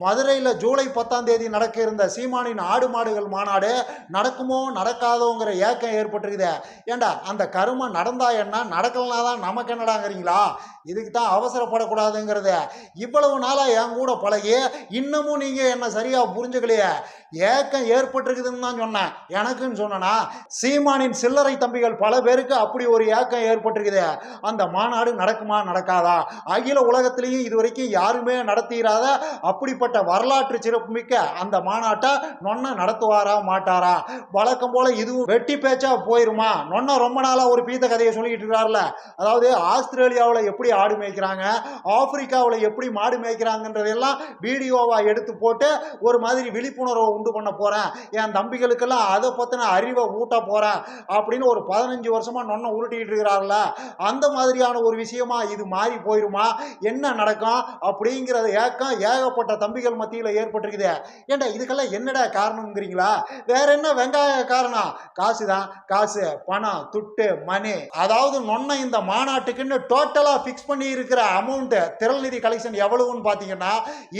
மதுரையில் ஜூலை பத்தாம் தேதி நடக்க இருந்த சீமானின் ஆடு மாடுகள் மாநாடு நடக்குமோ நடக்காதோங்கிற ஏக்கம் ஏற்பட்டிருக்குதே. ஏண்டா அந்த கருமை நடந்தா என்ன நடக்கலனா தான் நமக்கு என்னடாங்கிறீங்களா? இதுக்கு தான் அவசரப்படக்கூடாதுங்கிறது. இவ்வளவு நாளாக என் கூட பழகி இன்னமும் நீங்கள் என்னை சரியாக புரிஞ்சுக்கலையே. ஏக்கம் ஏற்பட்டிருக்குதுன்னு தான் சொன்னேன். எனக்குன்னு சொன்னனா சீமானின் சில்லறை தம்பிகள் பல பேருக்கு அப்படி ஒரு ஏக்கம் ஏற்பட்டிருக்குது. அந்த மாநாடு நடக்குமா நடக்காதா? அகில உலகத்திலையும் இது வரைக்கும் யாருமே நடத்திராத அப்படிப்பட்ட வரலாற்று சிறப்புமிக்க அந்த மாநாட்டை நொன்ன நடத்துவாரா மாட்டாரா? வழக்கம் போல இதுவும் வெட்டி பேச்சா போயிருமா? நொன்ன ரொம்ப நாளா ஒரு பீத்த கதையை சொல்லிட்டு இருக்கிறார்ல அதாவது ஆஸ்திரேலியாவில் எப்படி ஆடு மேய்க்கிறாங்க ஆப்பிரிக்காவில் எப்படி மாடு மேய்க்கிறாங்கன்றதெல்லாம் வீடியோவா எடுத்து போட்டு ஒரு மாதிரி விழிப்புணர்வை உண்டு பண்ண போறேன். என் தம்பிகளுக்கெல்லாம் அதை பத்தின அறிவை ஊட்ட போறேன் அப்படின்னு ஒரு பதினஞ்சு வருஷமா நொன்ன உருட்டிக்கிட்டு இருக்கிறார்ல அந்த மாதிரியான ஒரு விஷயமா இது மாறி போயிருமா? என்ன நடக்கும்? அப்படிங்கிறத ஏக்கம் ஏகப்பட்ட தம்பி தம்பிகள் மத்தியில் ஏற்பட்டிருக்குது. ஏண்டா இதுக்கெல்லாம் என்னடா காரணம்ங்கிறீங்களா? வேற என்ன வெங்காய காரணம்? காசு தான் காசு பணம் துட்டு மணி அதாவது நொன்ன இந்த மாநாட்டுக்குன்னு டோட்டலா ஃபிக்ஸ் பண்ணி இருக்கிற அமௌண்ட் திரள்நிதி கலெக்ஷன் எவ்வளவுன்னு பார்த்தீங்கன்னா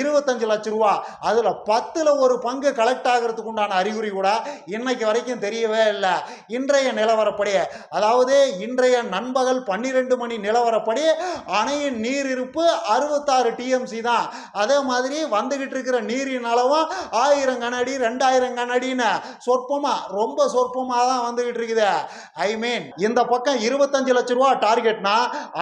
இருபத்தஞ்சு லட்ச ரூபா. அதுல பத்துல ஒரு பங்கு கலெக்ட் ஆகிறதுக்கு உண்டான அறிகுறி கூட இன்னைக்கு வரைக்கும் தெரியவே இல்லை. இன்றைய நிலவரப்படி அதாவது இன்றைய நண்பகல் பன்னிரெண்டு மணி நிலவரப்படி அணையின் நீர் இருப்பு அறுபத்தாறு டிஎம்சி தான். அதே மாதிரி வந்த வந்துகிட்டு இருக்கிற நீரின் அளவும் ஆயிரம் கனடி ரெண்டாயிரம் கனடின்னு சொற்பமா ரொம்ப சொற்பமாக தான் வந்துகிட்டு இருக்குது ஐ மீன் இந்த பக்கம் இருபத்தஞ்சு லட்ச ரூபா டார்கெட்னா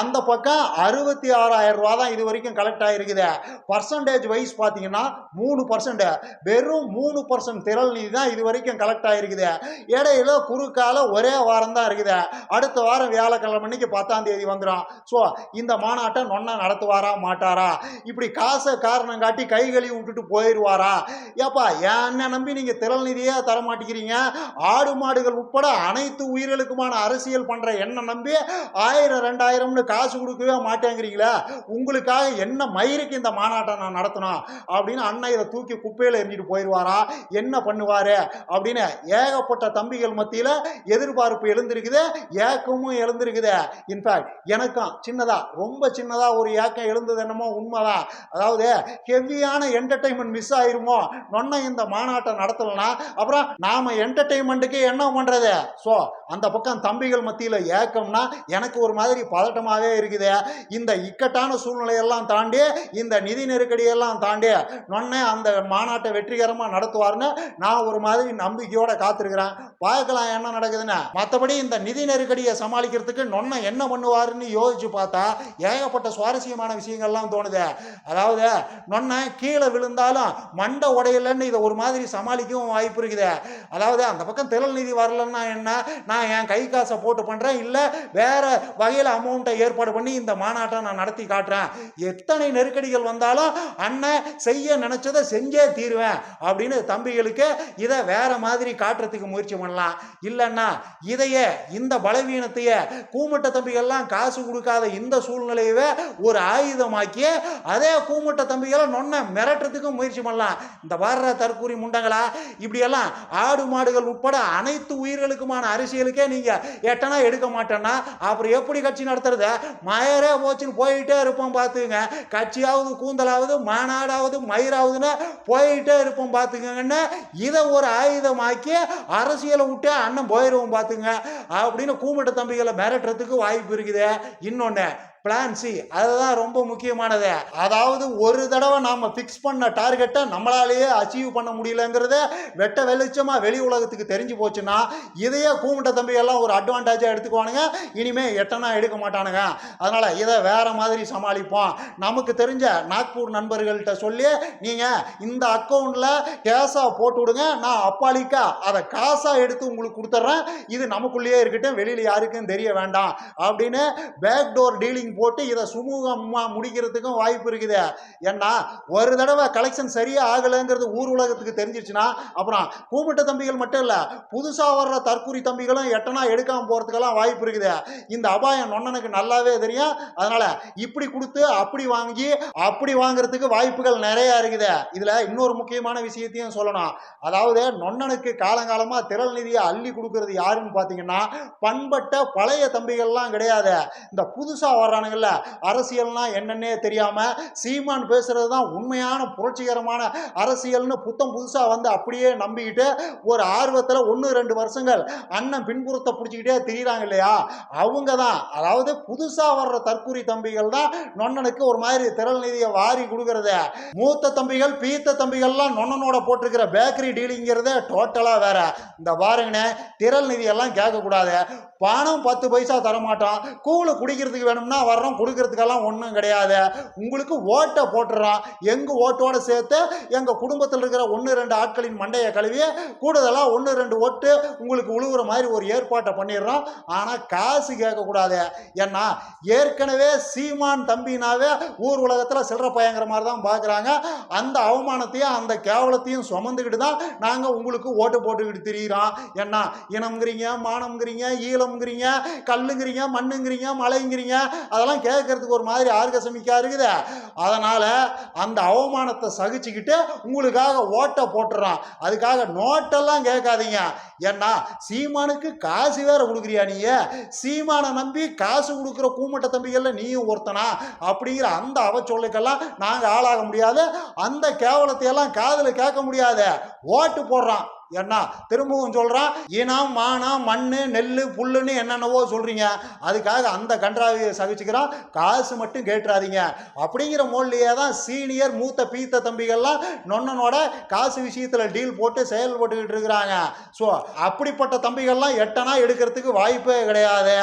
அந்த பக்கம் அறுபத்தி ஆறாயிரம் ரூபா தான் இது வரைக்கும் கலெக்ட் ஆகிருக்குது பர்சன்டேஜ் வைஸ் பார்த்தீங்கன்னா மூணு பர்சன்ட் வெறும் மூணு பர்சன்ட் திரள் நிதி தான் இது வரைக்கும் கலெக்ட் ஆகிருக்குது இடையில குறுக்கால ஒரே வாரம் தான் இருக்குது. அடுத்த வாரம் வியாழக்கிழமை அன்னைக்கு பத்தாம் தேதி வந்துடும் ஸோ இந்த மாநாட்டை நொன்னா நடத்துவாரா மாட்டாரா? இப்படி காசை காரணம் காட்டி கை கழுவி விட்டுட்டு போயிடுவாரா ஏப்பா என்ன நம்பி நீங்கள் திரள் நிதியே தர மாட்டேங்கிறீங்க ஆடு மாடுகள் உட்பட அனைத்து உயிர்களுக்குமான அரசியல் பண்ணுற என்ன நம்பி ஆயிரம் ரெண்டாயிரம்னு காசு கொடுக்கவே மாட்டேங்கிறீங்களே. உங்களுக்காக என்ன மயிருக்கு இந்த மாநாட்டை நான் நடத்தணும்? அப்படின்னு அண்ணன் இதை தூக்கி குப்பையில் எறிஞ்சிட்டு போயிடுவாரா என்ன பண்ணுவார்? அப்படின்னு ஏகப்பட்ட தம்பிகள் மத்தியில் எதிர்பார்ப்பு எழுந்திருக்குது ஏக்கமும் எழுந்திருக்குது. இன்ஃபேக்ட் எனக்கும் சின்னதா ரொம்ப சின்னதா ஒரு ஏக்கம் எழுந்தது என்னமோ உண்மைதான். அதாவது ஹெவியான என்டர்டைன்மெண்ட் மிஸ் ஆயிருமோ? நொன்ன இந்த மாநாட்டை நடத்தலைன்னா அப்புறம் நாம என்டர்டைன்மெண்ட்டுக்கு என்ன பண்றது? ஸோ அந்த பக்கம் தம்பிகள் மத்தியில் ஏக்கம்னா எனக்கு ஒரு மாதிரி பதட்டமாகவே இருக்குது. இந்த இக்கட்டான சூழ்நிலையெல்லாம் தாண்டி இந்த நிதி நெருக்கடியெல்லாம் தாண்டி நொன்னே அந்த மாநாட்டை வெற்றிகரமாக நடத்துவார்னு நான் ஒரு மாதிரி நம்பிக்கையோட காத்திருக்கிறேன். பார்க்கலாம் என்ன நடக்குதுன்னு. மற்றபடி இந்த நிதி நெருக்கடியை சமாளிக்கிறதுக்கு நொன்ன என்ன பண்ணுவாருன்னு யோசிச்சு பார்த்தா ஏகப்பட்ட சுவாரஸ்யமான விஷயங்கள்லாம் தோணுது. அதாவது நொன்ன கீழே விழுந்தாலும் மண்டை உடையலன்னு இதை ஒரு மாதிரி சமாளிக்கவும் வாய்ப்பு இருக்குது. அதாவது அந்த பக்கம் திரள் நிதி வரலன்னா என்ன? நான் என் கை காசை போட்டு பண்ணுறேன் இல்லை வேற வகையில் அமௌண்ட்டை ஏற்பாடு பண்ணி இந்த மாநாட்டை நான் நடத்தி காட்டுறேன். எத்தனை நெருக்கடிகள் வந்தாலும் அண்ணன் செய்ய நினச்சதை செஞ்சே தீருவேன் அப்படின்னு தம்பிகளுக்கு இதை வேற மாதிரி காட்டுறதுக்கு முயற்சி பண்ணலாம். இல்லைன்னா இதையே இந்த பலவீனத்தையே கூமுட்ட தம்பிகள்லாம் காசு கொடுக்காத இந்த சூழ்நிலையவே ஒரு ஆயுதமாக்கி அதே கூமுட்ட தம்பிகளை நொன்ன மிரட்டுறதுக்கும் முயற்சி பண்ணலாம். இந்த வர்ற தற்கூரி முண்டங்களா இப்படியெல்லாம் ஆடு மாடுகள் உட்பட அனைத்து உயிர்களுக்குமான அரசியலுக்கே நீங்கள் எட்டனா எடுக்க மாட்டேன்னா அப்புறம் எப்படி கட்சி நடத்துறது? மயரே போச்சுன்னு போயிட்டே இருப்போம் பார்த்துங்க கட்சியாவது கூந்தலாவது மாநாடாவது மயிராவதுன்னு போயிட்டே இருப்போம் பார்த்துக்கங்கன்னு இதை ஒரு ஆயுதமாக்கி அரசியலை விட்டே அண்ணன் போயிடுவோம் பார்த்துங்க அப்படின்னு கூமிட்ட தம்பிகளை மிரட்டுறதுக்கு வாய்ப்பு இருக்குது. இன்னொன்று பிளான் சி அதுதான் ரொம்ப முக்கியமானது. அதாவது ஒரு தடவை நாம ஃபிக்ஸ் பண்ண டார்கெட்டை நம்மளாலேயே அச்சீவ் பண்ண முடியலங்கிறத வெட்ட வெளிச்சமா வெளி உலகத்துக்கு தெரிஞ்சு போச்சுன்னா இதையே கூமிட்ட தம்பி எல்லாம் ஒரு அட்வான்டேஜாக எடுத்துக்குவானுங்க. இனிமே எட்டனா எடுக்க மாட்டானுங்க. அதனால இதை வேற மாதிரி சமாளிப்போம். நமக்கு தெரிஞ்ச நாக்பூர் நண்பர்கள்ட்ட சொல்லி நீங்க இந்த அக்கௌண்ட்ல கேஷா போட்டு விடுங்க. நான் அப்பாலிக்கா அதை காசா எடுத்து உங்களுக்கு கொடுத்துட்றேன் இது நமக்குள்ளேயே இருக்கட்டும். வெளியில யாருக்கும் தெரிய வேண்டாம். அப்படின்னு பேக் டோர் டீலிங் போட்டு இதை சுமூகமாக முடிக்கிறதுக்கும் வாய்ப்பு இருக்குது. ஏன்னா ஒரு தடவை கலெக்ஷன் சரியாக ஆகலைங்கிறது ஊர் உலகத்துக்கு தெரிஞ்சிருச்சுன்னா அப்புறம் கூமிட்ட தம்பிகள் மட்டும் இல்லை புதுசாக வர்ற தற்கூரி தம்பிகளும் எட்டனா எடுக்காமல் போகிறதுக்கெல்லாம் வாய்ப்பு இருக்குது. இந்த அபாயம் நொன்னனுக்கு நல்லாவே தெரியும். அதனால் இப்படி கொடுத்து அப்படி வாங்கி அப்படி வாங்குறதுக்கு வாய்ப்புகள் நிறையா இருக்குது. இதில் இன்னொரு முக்கியமான விஷயத்தையும் சொல்லணும். அதாவது நொன்னனுக்கு காலங்காலமாக திரள் நிதியை அள்ளி கொடுக்கறது யாருன்னு பார்த்தீங்கன்னா பண்பட்ட பழைய தம்பிகள்லாம் கிடையாது. இந்த புதுசாக வர்ற இருக்கிறானுங்கல்ல அரசியல்னா என்னன்னே தெரியாம சீமான் பேசுறது தான் உண்மையான புரட்சிகரமான அரசியல்னு புத்தம் புதுசா வந்து அப்படியே நம்பிக்கிட்டு ஒரு ஆர்வத்துல ஒன்று ரெண்டு வருஷங்கள் அண்ணன் பின்புறத்தை பிடிச்சிக்கிட்டே திரியிறாங்க இல்லையா? அவங்க தான் அதாவது புதுசா வர்ற தற்கூரி தம்பிகள் தான் நொன்னனுக்கு ஒரு மாதிரி திரள் நிதியை வாரி கொடுக்கறத. மூத்த தம்பிகள் பீத்த தம்பிகள்லாம் நொன்னனோட போட்டிருக்கிற பேக்கரி டீலிங்கிறத டோட்டலாக வேற. இந்த பாருங்கண்ணே திரள் நிதியெல்லாம் கேட்கக்கூடாது. பணம் பத்து பைசா தரமாட்டான். கூழு குடிக்கிறதுக்கு வேணும்னா வர்றோம் கொடுக்கறதுக்கெல்லாம் ஒன்றும் கிடையாது. உங்களுக்கு ஓட்டை போட்டுறான். எங்கள் ஓட்டோடு சேர்த்து எங்கள் குடும்பத்தில் இருக்கிற ஒன்று ரெண்டு ஆட்களின் மண்டையை கழுவி கூடுதலாக ஒன்று ரெண்டு ஓட்டு உங்களுக்கு உழுவுற மாதிரி ஒரு ஏற்பாட்டை பண்ணிடுறோம் ஆனால் காசு கேட்கக்கூடாது. ஏன்னா ஏற்கனவே சீமான் தம்பினாவே ஊர் உலகத்தில் சில்லற பயங்கிற மாதிரி தான் பார்க்குறாங்க அந்த அவமானத்தையும் அந்த கேவலத்தையும் சுமந்துக்கிட்டு தான் நாங்கள் உங்களுக்கு ஓட்டு போட்டுக்கிட்டு திரியிறோம். ஏன்னா இனம்ங்கிறீங்க மானம்ங்கிறீங்க ஈழம் ஈழம்ங்கிறீங்க கல்லுங்கிறீங்க மண்ணுங்கிறீங்க மலைங்கிறீங்க அதெல்லாம் கேட்கறதுக்கு ஒரு மாதிரி ஆர்கசமிக்கா இருக்குது. அதனால் அந்த அவமானத்தை சகிச்சுக்கிட்டு உங்களுக்காக ஓட்டை போட்டுறோம் அதுக்காக நோட்டெல்லாம் கேட்காதீங்க. ஏன்னா சீமானுக்கு காசு வேற கொடுக்குறியா நீ? சீமானை நம்பி காசு கொடுக்குற கூமட்ட தம்பிகள்ல நீயும் ஒருத்தனா? அப்படிங்கிற அந்த அவச்சொல்லுக்கெல்லாம் நாங்கள் ஆளாக முடியாது. அந்த கேவலத்தை எல்லாம் காதில் கேட்க முடியாது. ஓட்டு போடுறான். என்ன திரும்பவும் சொல்கிறான் இனம் மானம் மண் நெல் புல்லுன்னு என்னென்னவோ சொல்கிறீங்க அதுக்காக அந்த கன்றாவியை சகிச்சுக்கிறான். காசு மட்டும் கேட்டுறாதீங்க. அப்படிங்கிற மோட்லேயே தான் சீனியர் மூத்த பீத்த தம்பிகள்லாம் நொன்னனோட காசு விஷயத்தில் டீல் போட்டு செயல்பட்டுக்கிட்டு இருக்கிறாங்க. ஸோ அப்படிப்பட்ட தம்பிகள்லாம் எட்டனா எடுக்கிறதுக்கு வாய்ப்பே கிடையாது.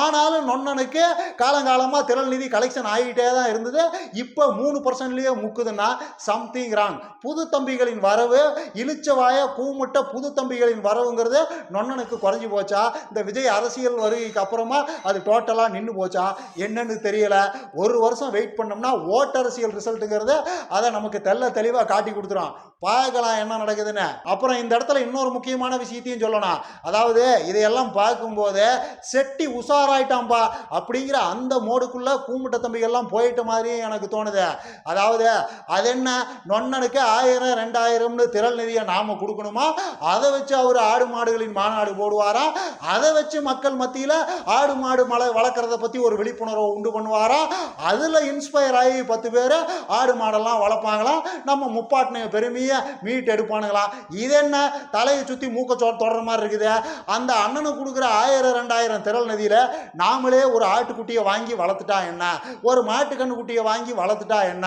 ஆனாலும் நொன்னனுக்கு காலங்காலமாக திரள் நிதி கலெக்ஷன் ஆகிட்டே தான் இருந்தது. இப்போ மூணு பர்சன்ட்லேயே முக்குதுன்னா சம்திங் ராங் புது தம்பிகளின் வரவு இழுச்சவாய கூமுட்ட புது தம்பிகளின் வரவுங்கிறது நொண்ணனுக்கு குறைஞ்சி போச்சா? இந்த விஜய் அரசியல் வருகைக்கு அப்புறமா அது டோட்டலாக நின்று போச்சா? என்னன்னு தெரியல. ஒரு வருஷம் வெயிட் பண்ணோம்னா ஓட்டரசியல் ரிசல்ட்டுங்கிறது அதை நமக்கு தெல்ல தெளிவாக காட்டி கொடுத்துரும். பார்க்கலாம் என்ன நடக்குதுன்னு. அப்புறம் இந்த இடத்துல இன்னொரு முக்கியமான விஷயத்தையும் சொல்லணும். அதாவது இதையெல்லாம் பார்க்கும்போது செட்டி உஷாராயிட்டாம்பா அப்படிங்கிற அந்த மோடுக்குள்ள கூமுட்ட தம்பிகள்லாம் போயிட்ட மாதிரியும் எனக்கு தோணுது. அதாவது அது என்ன? நொண்ணனுக்கு ஆயிரம் ரெண்டாயிரம்னு திரள் நிதியை நாம கொடுக்கணுமா? அதை வச்சு அவர் ஆடு மாடுகளின் மாநாடு போடுவாராம் அதை வச்சு மக்கள் மத்தியில் ஆடு மாடு மலை வளர்க்குறத பற்றி ஒரு விழிப்புணர்வை உண்டு பண்ணுவாராம் அதில் இன்ஸ்பயர் ஆகி பத்து பேர் ஆடு மாடெல்லாம் வளர்ப்பாங்களாம் நம்ம முப்பாட்டின பெருமையை மீட் எடுப்பானுங்களாம் இது என்ன? தலையை சுற்றி மூக்க சொ தொடர மாதிரி இருக்குது. அந்த அண்ணனுக்கு கொடுக்குற ஆயிரம் ரெண்டாயிரம் திரள் நதியில் நாமளே ஒரு ஆட்டுக்குட்டியை வாங்கி வளர்த்துட்டா என்ன? ஒரு மாட்டு குட்டியை வாங்கி வளர்த்துட்டா என்ன?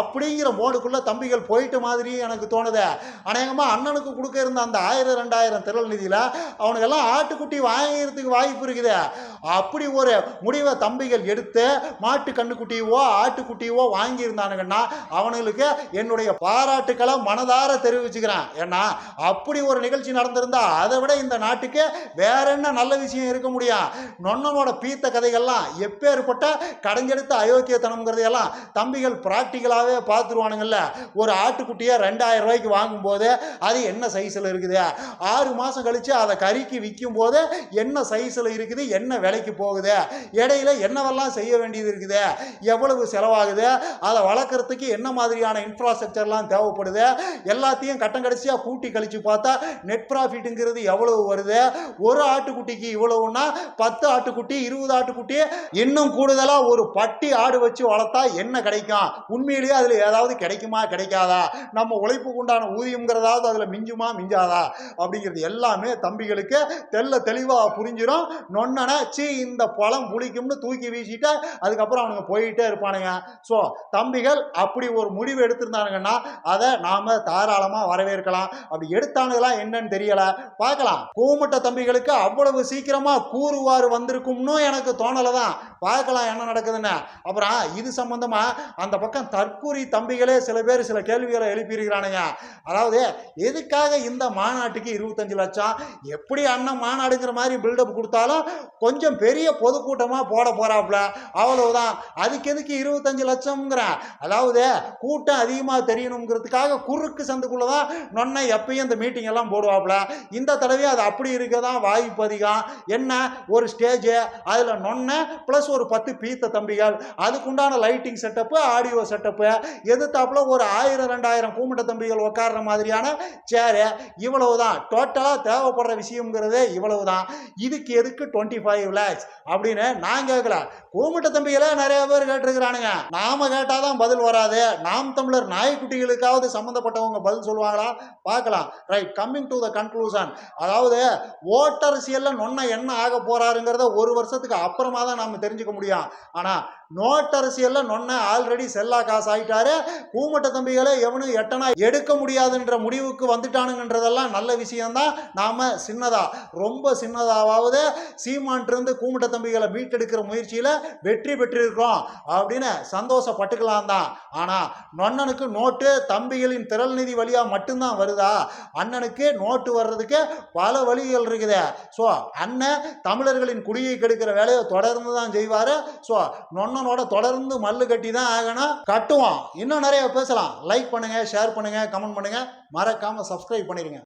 அப்படிங்கிற மோடுக்குள்ளே தம்பிகள் போயிட்ட மாதிரி எனக்கு தோணுது. அநேகமாக அண்ணனுக்கு கொடுக்கறது இருந்த அந்த ஆயிரம் ரெண்டாயிரம் திரள் நிதியில் அவனுக்கெல்லாம் ஆட்டுக்குட்டி வாங்கிறதுக்கு வாய்ப்பு இருக்குது. அப்படி ஒரு முடிவை தம்பிகள் எடுத்து மாட்டு கண்ணுக்குட்டியவோ ஆட்டுக்குட்டியவோ வாங்கியிருந்தானுங்கன்னா அவனுங்களுக்கு என்னுடைய பாராட்டுக்களை மனதார தெரிவிச்சுக்கிறேன். ஏன்னா அப்படி ஒரு நிகழ்ச்சி நடந்திருந்தா அதை விட இந்த நாட்டுக்கு வேற என்ன நல்ல விஷயம் இருக்க முடியும்? நொன்னனோட பீத்த கதைகள்லாம் எப்பேற்பட்ட கடைஞ்செடுத்த அயோக்கியத்தனம்ங்கிறதையெல்லாம் தம்பிகள் ப்ராக்டிக்கலாகவே பார்த்துருவானுங்கள்ல ஒரு ஆட்டுக்குட்டியை ரெண்டாயிரம் ரூபாய்க்கு வாங்கும்போது அது என்ன சைஸ் சைஸில் இருக்குது. ஆறு மாதம் கழித்து அதை கறிக்கு விற்கும் போது என்ன சைஸில் இருக்குது என்ன விலைக்கு போகுது இடையில என்னவெல்லாம் செய்ய வேண்டியது இருக்குது எவ்வளவு செலவாகுது அதை வளர்க்குறதுக்கு என்ன மாதிரியான இன்ஃப்ராஸ்ட்ரக்சர்லாம் தேவைப்படுது எல்லாத்தையும் கட்டம் கடைசியாக கூட்டி கழிச்சு பார்த்தா நெட் ப்ராஃபிட்டுங்கிறது எவ்வளவு வருது ஒரு ஆட்டுக்குட்டிக்கு இவ்வளவுன்னா பத்து ஆட்டுக்குட்டி இருபது ஆட்டுக்குட்டி இன்னும் கூடுதலாக ஒரு பட்டி ஆடு வச்சு வளர்த்தா என்ன கிடைக்கும்? உண்மையிலேயே அதில் ஏதாவது கிடைக்குமா கிடைக்காதா? நம்ம உழைப்புக்கு உண்டான ஊதியம்ங்கிறதாவது அதில் மிஞ்சுமா? மிஞ்சாதா அப்படிங்கிறது எல்லாமே தம்பிகளுக்கு தெல்ல தெளிவாக புரிஞ்சிடும் நொன்னனை சீ இந்த பழம் புளிக்கும்னு தூக்கி வீசிட்டு அதுக்கப்புறம் அவனுங்க போயிட்டே இருப்பானுங்க. ஸோ தம்பிகள் அப்படி ஒரு முடிவு எடுத்திருந்தானுங்கன்னா அதை நாம தாராளமாக வரவேற்கலாம். அப்படி எடுத்தானுங்களா என்னன்னு தெரியலை. பார்க்கலாம். கூமுட்ட தம்பிகளுக்கு அவ்வளவு சீக்கிரமா கூறுவாறு வந்திருக்கும்னு எனக்கு தோணலை தான் பார்க்கலாம் என்ன நடக்குதுன்னு. அப்புறம் இது சம்பந்தமா அந்த பக்கம் தற்கூரி தம்பிகளே சில பேர் சில கேள்விகளை எழுப்பியிருக்கிறானுங்க. அதாவது எதுக்காக இந்த இந்த மாநாட்டுக்கு இருபத்தஞ்சு லட்சம்? எப்படி அண்ணன் மாநாடுங்கிற மாதிரி பில்டப் கொடுத்தாலும் கொஞ்சம் பெரிய பொதுக்கூட்டமாக போட போறாப்புல. அவ்வளவுதான். அதுக்கு எதுக்கு இருபத்தஞ்சு லட்சம்ங்கிறேன் அதாவது கூட்டம் அதிகமாக தெரியணுங்கிறதுக்காக குறுக்கு சந்துக்குள்ள தான் நொன்னை எப்பயும் இந்த மீட்டிங் எல்லாம் போடுவாப்புல. இந்த தடவை அது அப்படி இருக்க தான் வாய்ப்பு அதிகம். என்ன? ஒரு ஸ்டேஜ் அதில் நொன்னை ப்ளஸ் ஒரு பத்து பீத்த தம்பிகள். அதுக்குண்டான லைட்டிங் செட்டப்பு ஆடியோ செட்டப்பு எதிர்த்தாப்புல ஒரு ஆயிரம் ரெண்டாயிரம் கூமிட்ட தம்பிகள் உட்கார்ற மாதிரியான சேரு இவ்வளவுதான். டோட்டலாக தேவைப்படுற விஷயங்கிறதே இவ்வளவு தான் இதுக்கு எதுக்கு டுவெண்ட்டி ஃபைவ் லேக்ஸ் அப்படின்னு நான் கேட்கல. கூமிட்ட தம்பிகளே நிறைய பேர் கேட்டிருக்கிறானுங்க. நாம கேட்டாதான் பதில் வராது. நாம் தமிழர் நாய்க்குட்டிகளுக்காவது சம்மந்தப்பட்டவங்க பதில் சொல்லுவாங்களா? பார்க்கலாம். Right coming to the conclusion அதாவது ஓட்டரசியல்ல நொன்ன என்ன ஆக போறாருங்கிறத ஒரு வருஷத்துக்கு அப்புறமா தான் நாம தெரிஞ்சுக்க முடியும். ஆனா நோட்டரசியல்ல நொன்ன ஆல்ரெடி செல்லா காசு ஆயிட்டாரு கூமட்ட தம்பிகளை எவனும் எட்டனா எடுக்க முடியாதுன்ற முடிவுக்கு வந்துட்டானுங்கன்றதெல்லாம் நல்ல விஷயம்தான். நாம் சின்னதாக ரொம்ப சின்னதாவது சீமான்ட்டிருந்து கூமிட்ட தம்பிகளை மீட்டெடுக்கிற முயற்சியில் வெற்றி பெற்றிருக்கிறோம் அப்படின்னு சந்தோஷப்பட்டுக்கலாம் தான் ஆனால் நொன்னனுக்கு நோட்டு தம்பிகளின் திரள் நிதி வழியாக மட்டும்தான் வருதா? அண்ணனுக்கு நோட்டு வர்றதுக்கு பல வழிகள் இருக்குது. ஸோ அண்ணன் தமிழர்களின் குடியை கெடுக்கிற வேலையை தொடர்ந்து தான் செய்வார். ஸோ நொன்னனோட தொடர்ந்து மல்லு கட்டி தான் ஆகணும். கட்டுவோம். இன்னும் நிறைய பேசலாம். லைக் பண்ணுங்கள் ஷேர் பண்ணுங்க கமெண்ட் பண்ணுங்க. மறக்காமல் சப்ஸ்கிரைப் பண்ணிடுங்க. போகிறீங்க